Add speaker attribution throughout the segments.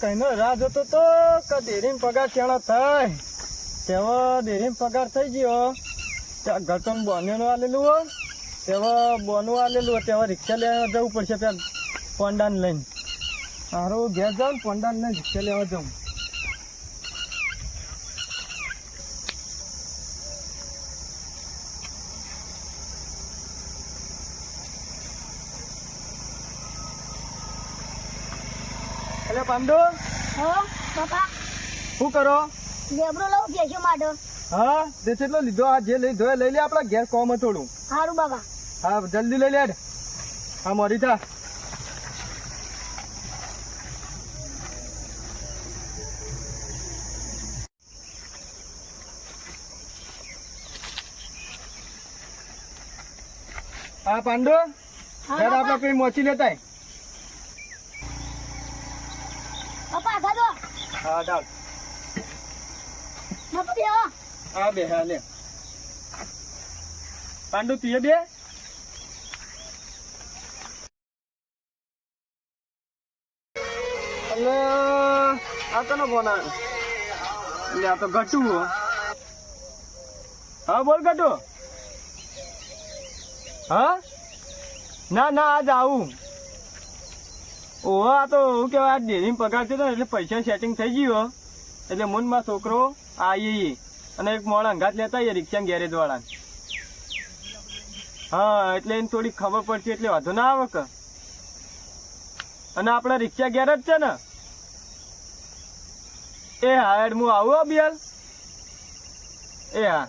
Speaker 1: કઈનો રાહ જોતો તો કે દેરીન પગાર ચાણો થાય. તેવો દેરીન પગાર થઈ ગયો. ત્યાં ઘટન બોનું આલેલું હો. તેવા બોનું આલેલું તેવા રિક્ષા લેવા જવું પડશે ત્યાં પોંડાને લઈને. સારું ઘેર જાઉં પોંડાને લઈને રિક્ષા લેવા જાઉં એટલે પાંડુ?
Speaker 2: હો પપ્પા
Speaker 1: શું કરો?
Speaker 2: લેબરો લઉં ભેંસો માટે?
Speaker 1: હા તે કેટલો લીધો આ જે લઈ ધોય લઈ લે આપડા ઘેર કોમ થોડું
Speaker 2: સારું બાબા
Speaker 1: હા જલ્દી લઈ લે હા મોરી થા. હા પાંડુ?
Speaker 2: આપડે
Speaker 1: કઈ મોચી લેતા
Speaker 2: પપ્પા આગળ દો
Speaker 1: હા ડાલ
Speaker 2: બાપા બે હો
Speaker 1: હા બે હા લે. પાંડુ પીએ બે? એટલે આ તો ફોન એટલે આ તો ગટુ હા બોલ ગટુ. હા? ના ના આજ આવું. ઓહો આ તો હું કહેવાય આ ડેરી પગાર થયો એટલે પૈસા સેટિંગ થઈ ગયો. એટલે મુનમાં છોકરો આવી અને એક મોડા અંગાત લેતા આવીએ રિક્ષા ગેરેજ વાળા હા એટલે એને થોડી ખબર પડશે એટલે વાંધો ના આવે કે. અને આપણા રિક્ષા ગેરેજ છે ને. એ હા એડ હું આવું અભિયાલ એ હા.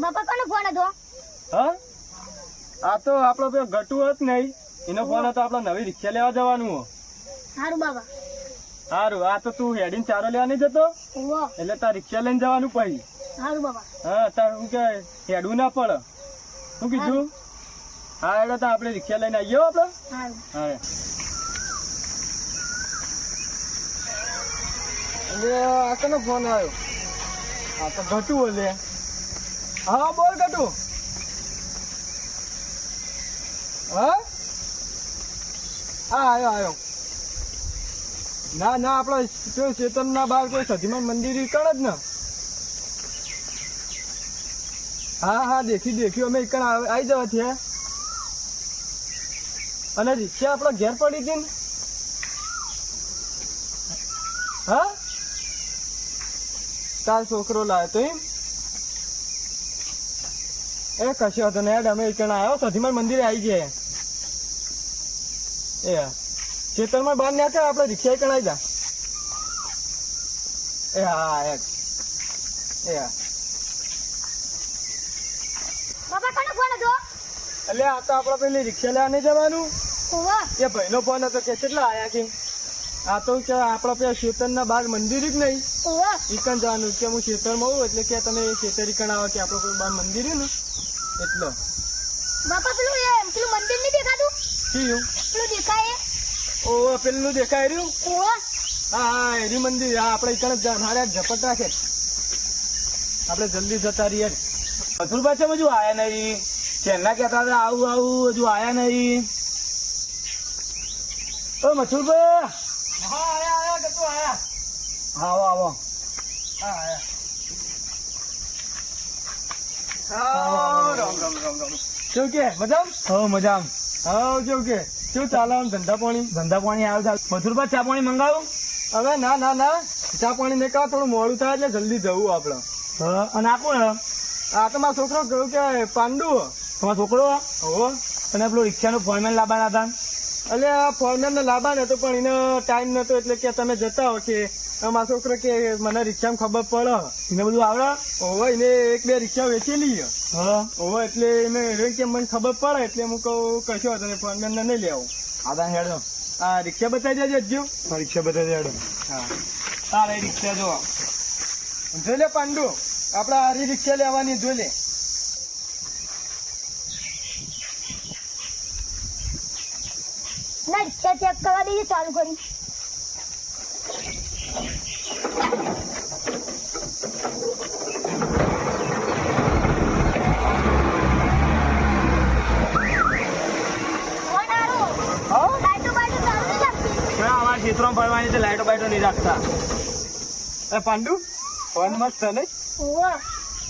Speaker 2: બાપા કોનો ફોન હતો?
Speaker 1: હા? આ તો આપણો પેલો ગટુ હોત નહીં એનો ફોન હતો આપણે નવી રિક્ષા લેવા જવાનું. હો
Speaker 2: સારું બાબા.
Speaker 1: સારું આ તો તું હેડીને ચારો લેવા નહીં જતો? એટલે તાર રિક્ષા લઈને જવાનું પછી.
Speaker 2: સારું બાબા.
Speaker 1: હા તાર શું કે હેડવું ના પડે. શું કીધું? હા એટલે તો આપણે રિક્ષા લઈને આવીએ હો આપણે હા એટલે આ કનો ફોન આવ્યો? આ તો ઘટુ બોલે હા બોલ ઘટુ હા? હા આવ્યો ના ના, આપણા ચેતન ના બહાર કોઈ સધીમાન મંદિર કણ જ ને. હા હા, દેખી દેખ્યું અમે એકણ આવી જવા છીએ અને રિક્ષા આપણે ઘેર પડી હતી ને? હા? તાર છોકરો લાવ્યો તો એમ. એ કશો હતો ને અમે એકણ આવ્યો સધીમાન મંદિરે આવી ગયા. એ. ખેતરમાં બહાર ના થાય આપણે રિક્ષા કણાઈ જા. એ હા એ. એ હા.
Speaker 2: બાપા કોનો ફોન હતો?
Speaker 1: એટલે આ તો આપણે પેલી રિક્ષા લેવા નહીં જવાનું. એ ભાઈનો ફોન હતો કે કેટલા આયા કે આ તો કે આપણા પેલા શેતરના બાર મંદિર જ નહીં. ઈકણ જવાનું કે હું શેતરમાં હોઉં એટલે કે તમે શેતર ઈકણ આવો કે આપણો કોઈ બહાર મંદિર ને. એટલો.
Speaker 2: બાપા પેલું પેલું મંદિર નહીં દેખાતું? પેલું દેખાય
Speaker 1: ઓ પેલું દેખાય રહ્યું હા હા એરી મંદિર હા આપણે ઈકણ જ મારે ઝપટ રાખે આપણે જલ્દી જતા રહીએ
Speaker 3: મથુરભાઈ છે હજુ આયા નહીં છેલ્લા કહેતા હતા આવું આવું હજુ આયા નહીં ઓ મથુરભાઈ
Speaker 1: હા આયા આયા ગતો આયા
Speaker 3: આવો આવો
Speaker 1: હા આયા રામ રામ રામ રામ કેવું કે મજામ
Speaker 3: હો મજા
Speaker 1: હા કેવું કે શું ચાલે આમ? ધંધા પાણી?
Speaker 3: ધંધા પાણી આવ્યો ચાલ. મથુરભાઈ ચા પાણી મંગાવું?
Speaker 1: હવે ના ના ના. ચા પાણી ને કા થોડું મોડું થાય એટલે જલ્દી જવું આપણે.
Speaker 3: હા અને આપો
Speaker 1: આ તો મારો છોકરો કહ્યું કે પાંડુ
Speaker 3: તમારો છોકરો હે? અને પેલો રિક્ષાનો ફોરમેન લાવવાના હતા
Speaker 1: એટલે આ ફોરમેન ને હતો પણ એનો ટાઈમ નતો એટલે કે તમે જતા હો કે મારો છોકરો કે મને રિક્ષામાં ખબર પડે.
Speaker 3: એને બધું આવડે?
Speaker 1: ઓવે એને એક બે રિક્ષા વેચેલી.
Speaker 3: હા.
Speaker 1: ઓવો એટલે એને એને કે મને ખબર પડે એટલે હું કહું કશો હતો મેં ફોરમેન ને નહીં લેવું.
Speaker 3: તા હેડો.
Speaker 1: આ રિક્ષા બતાવી દેજો હજુ.
Speaker 3: રિક્ષા બધા હેડો.
Speaker 1: હા.
Speaker 3: તારે રિક્ષા જો
Speaker 1: જોઈ લે પાંડુ. આપણે હારી રિક્ષા લેવાની જોઈ લે.
Speaker 2: ના રિક્ષા ચેક કરવા દઈએ ચાલુ કરી ફોન આરો
Speaker 1: હા
Speaker 2: લાઈટો બાઈટો
Speaker 3: બાઈટો નહીં રાખતા.
Speaker 4: એ પાંડુ ફોન મસ્ત નહીં?
Speaker 2: ઓવો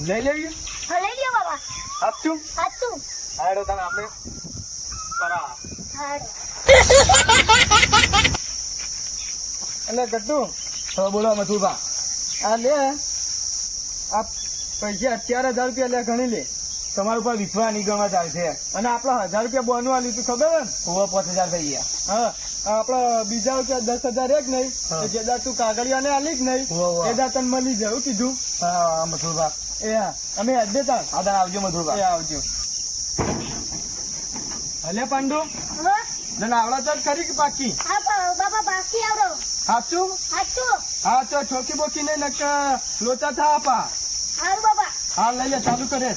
Speaker 4: લઈ લેવી
Speaker 2: હા લઈ લ્યો બાબા.
Speaker 4: હાચું
Speaker 2: હાચું
Speaker 4: હાડો તને આપણે પરા એટલે ગટ્ટુ
Speaker 3: હવે બોલો મધુભા
Speaker 4: આ લે આ પૈસા અત્યારે હજાર રૂપિયા લે ગણી લે.
Speaker 3: તમારા ઉપર વિશ્વાસ નહીં ગણવા ચાલશે
Speaker 4: અને આપણા હજાર રૂપિયા બોનું લીધું તું ખબર ને?
Speaker 3: ઓવર પાંચ હજાર થઈ ગયા.
Speaker 4: હા. આપડે બીજા રૂપિયા દસ હજાર એક નહીં જે દાડ તું કાગળિયા ને આલી જ નહીં. એ દાડ તને મળી જાય એવું કીધું.
Speaker 3: હા મથુરભા
Speaker 4: એ હા અમે હેડ તાર
Speaker 3: હા તાર આવજો મથુરભા
Speaker 4: એ આવજો. હલે પાંડુ? જન આવડા તો જ ખરી કે પાકી?
Speaker 2: હા બાબા બાકી આવડો.
Speaker 4: સાચું
Speaker 2: સાચું
Speaker 4: હા તો ઠોકી બોકી નહીં નક લોચા થા આપા.
Speaker 2: હારું બાબા
Speaker 4: હા લઈ લે ચાલુ કરે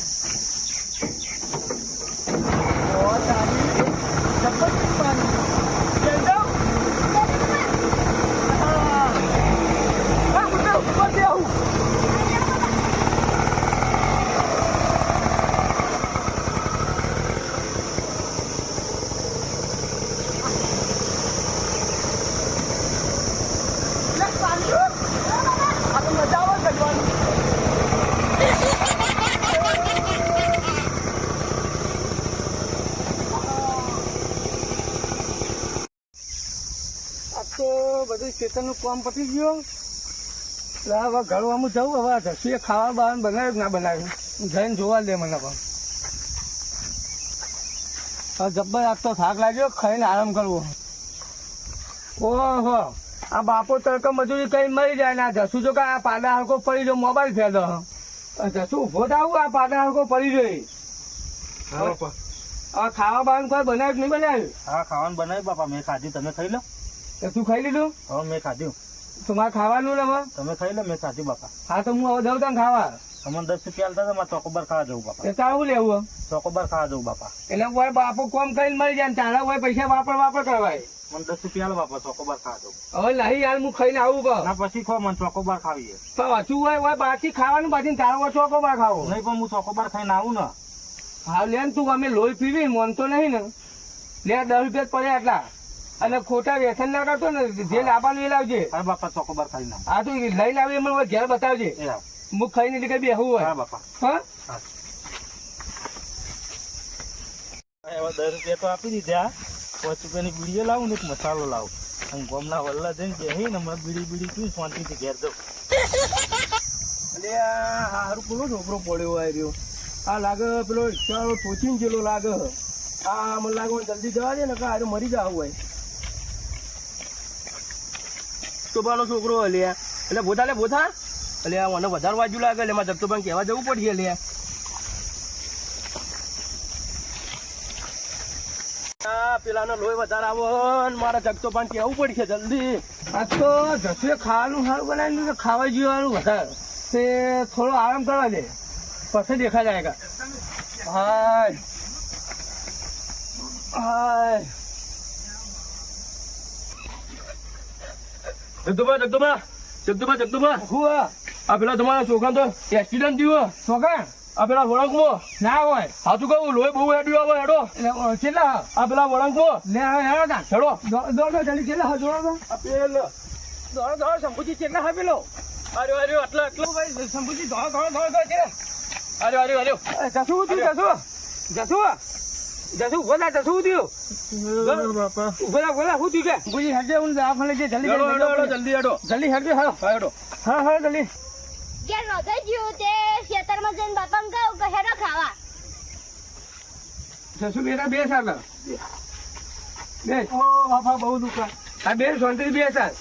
Speaker 4: ઓ, તારી જબરદસ્ત પાણી. જઈ જાઓ. હા. હા, ઉઠો, ઉપરથી આવું. લે, પાંડુ. આ તો મજા આવે કરવાની. આ તો બધું ચેતનનું કામ પતી ગયું. એટલે હવે ઘરવામાં જવું, હવે જશું ખાવા બહાર બનાવ્યું ના બનાવ્યું? જઈને જોવા દે મને પણ. હવે જબ્બર આજ તો થાક લાગ્યો, ખાઈને આરામ કરવો. ઓહો. આ બાપો તડકો મજૂરી કઈ મરી જાય ને જસુ જો કે આ પાડા હલકો પડી જો મોબાઈલ ફેલો. જસુ ઊભો થાવું આ પાડા હલકો પડી જોઈ હા ખાવા બાવાનું કોઈ બનાવ્યું નહીં બનાવ્યું?
Speaker 3: હા ખાવાનું બનાવ્યું બાપા. મેં ખાધી. તમે ખાઈ લો.
Speaker 4: તો ખાઈ લીધું?
Speaker 3: હવે મેં ખાધું.
Speaker 4: તમારે ખાવાનું ને
Speaker 3: તમે ખાઈ લો મેં ખાધું બાપા.
Speaker 4: હા તો હું હવે જાઉં તને ખાવા.
Speaker 3: તમને દસ રૂપિયા હતા મારે ચોકોબાર ખાવા જવું બાપા.
Speaker 4: એ તારું લેવું.
Speaker 3: ચોકોબર ખાવા જવું બાપા.
Speaker 4: એટલે બાપો કોમ કરીને મળી જાય ને તારા કોઈ પૈસા વાપર વાપર કરવાય.
Speaker 3: મને દસ રૂપિયા આલો બાપા ચોકોબાર ખાવા
Speaker 4: હવે નહીં હાલ હું ખાઈને આવું કહો
Speaker 3: ના પછી ખો મને ચોકોબાર ખાવી છે.
Speaker 4: હજુ હોય હોય બાકી ખાવાનું બાકી તારો ઓછો ખાવો.
Speaker 3: નહીં પણ હું ચોકોબાર ખાઈને આવું ને.
Speaker 4: હા લે તું અમે લોહી પીવી મોનતો નહીં ને. લે દસ રૂપિયા પડ્યા એટલા અને ખોટા વ્યસન ના કરતો ને જે લાવવાનું એ લાવજે.
Speaker 3: હા બાપા ચોકોબાર ખાઈ ના.
Speaker 4: આ તો લઈ લાવી એમાં હવે ઘેર બતાવજે. મુખ ખાઈને એટલે કઈ બેહવું હોય.
Speaker 3: હા બાપા.
Speaker 4: હા?
Speaker 3: દસ રૂપિયા તો આપી દીધા. પાંચ રૂપિયાની બીડીઓ લાવું ને એક મસાલો લાવું. અને ગોમના વલ્લા જઈને બેસી ને બીડી બીડી પી શાંતિથી ઘેર જાઉં.
Speaker 4: એટલે આ હારું પેલો છોકરો પડ્યો હોય રહ્યો. આ લાગે પેલો રિક્ષાવાળો ટોચીને જેલો લાગે. આ મને લાગે જલ્દી જવા દે ને કે હારે મરી જાવ હોય. જગતોબાનો છોકરો લે એટલે ભોથા લે ભોથા એટલે મને વધારે બાજુ લાગે, એટલે મારે જગતોબાને કહેવા જવું પડશે લે આ પેલાનો લોહી વધારે આવો ને મારા પણ કેવું પડશે જલ્દી. આ તો જશે ખાવાનું સારું બનાવી દીધું ખાવા જીવાનું વધારે. તે થોડો આરામ કરવા દે. પછી દેખા જાયગા હાય. હાય. જગદુભા જગદુભા જગદુભા હું આ આ પેલા તમારા છોકરા તો એક્સિડન્ટ થયો. છોકરા આ પેલા વળંકમાં ના હોય. સાચું કહું લોહી બહુ હેડ્યું આવે હેડો. કેટલા? આ પેલા વળંકમાં. લે હેડો ના હેડો. દોડો જલ્દી કેટલા હા દોડો આ પેલો. દોડો દોડો શંભુજી કેટલા હા પેલો? અરે અરે આટલો આટલો. ભાઈ શંભુજી દોડો દોડો દોડો દોડો છે અરે અરે અરે જસુ તું જસુ. જસુ? જસુ બોલા જસુ થયું
Speaker 3: બાપા.
Speaker 4: બોલા બોલા શું થયું કે? બુજી હટે હું દવાખાને જે જલ્દી જલ્દી જલ્દી હેડો જલ્દી હેડજો હેડો. હેડો. હા હા જલ્દી.
Speaker 2: ઘેર નોંધાઈ ગયું તે. ખેતરમાં જઈને બાપાને કહું કે હેડો ખાવા.
Speaker 4: સસુ બેટા બે સાલ બે ઓ બાપા બહુ દુકાન આ બે શાંતિ બે સાલ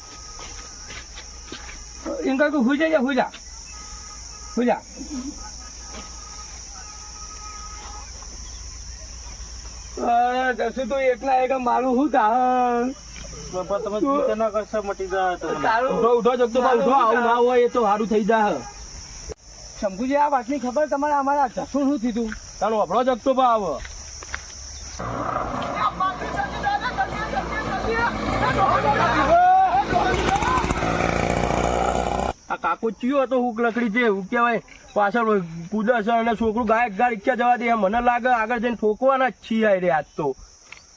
Speaker 4: એમ કહું હુઈ જા હુજા હુજા તો એકલા એક મારું શું થાય
Speaker 3: બાપા તમે ચિંતા ના કરશો મટી જાય તારું
Speaker 4: ઉઠો ઉઠો જગતો ઉઠો. આવું ના હોય એ તો સારું થઈ જાય શંભુજી આ વાતની ખબર તમારે અમારા જસું શું થયું ચાલો આપણો જગતો ભાવ આવો. આ કાકો ચિયો હતો હુક લકડી છે હું કહેવાય પાછળ કુદા છે અને છોકરું ગાયક ગાય ઈચ્છા જવા દે મને લાગે આગળ જઈને ઠોકવાના જ છીએ રે આજ તો.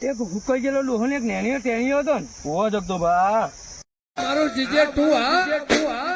Speaker 4: એક હુકાઈ ગયેલો લોહો ને એક નેણીઓ ટેણીઓ હતો ને. ઓ જગતો ભા મારું જીજે તું હા.